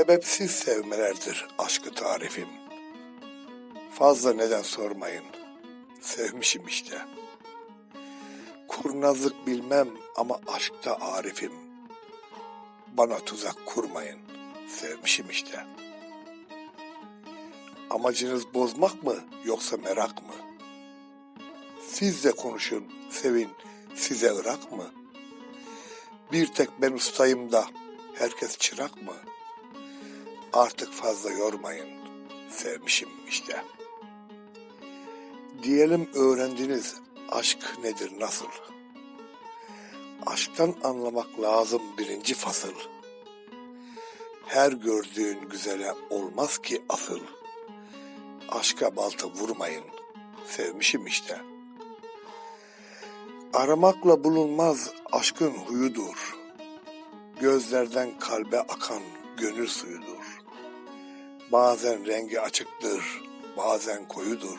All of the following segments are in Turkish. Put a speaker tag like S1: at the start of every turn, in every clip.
S1: Sebepsiz sevmelerdir aşkı tarifim. Fazla neden sormayın. Sevmişim işte. Kurnazlık bilmem ama aşkta arifim. Bana tuzak kurmayın. Sevmişim işte. Amacınız bozmak mı yoksa merak mı? Siz de konuşun, sevin, size ırak mı? Bir tek ben ustayım da herkes çırak mı? Artık fazla yormayın, sevmişim işte. Diyelim öğrendiniz aşk nedir nasıl? Aşktan anlamak lazım birinci fasıl. Her gördüğün güzele olmaz ki asıl. Aşka balta vurmayın, sevmişim işte. Aramakla bulunmaz aşkın huyudur. Gözlerden kalbe akan gönül suyudur. Bazen rengi açıktır, bazen koyudur.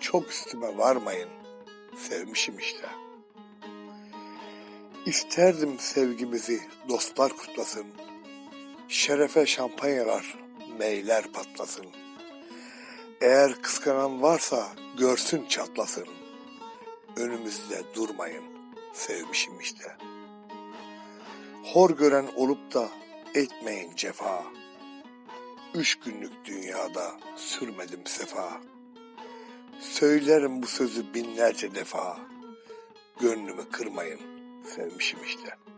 S1: Çok üstüme varmayın, sevmişim işte. İsterdim sevgimizi dostlar kutlasın. Şerefe şampanyalar, meyler patlasın. Eğer kıskanan varsa görsün çatlasın. Önümüzde durmayın, sevmişim işte. Hor gören olup da etmeyin cefa. Üç günlük dünyada sürmedim sefa. Söylerim bu sözü binlerce defa. Gönlümü kırmayın, sevmişim işte.''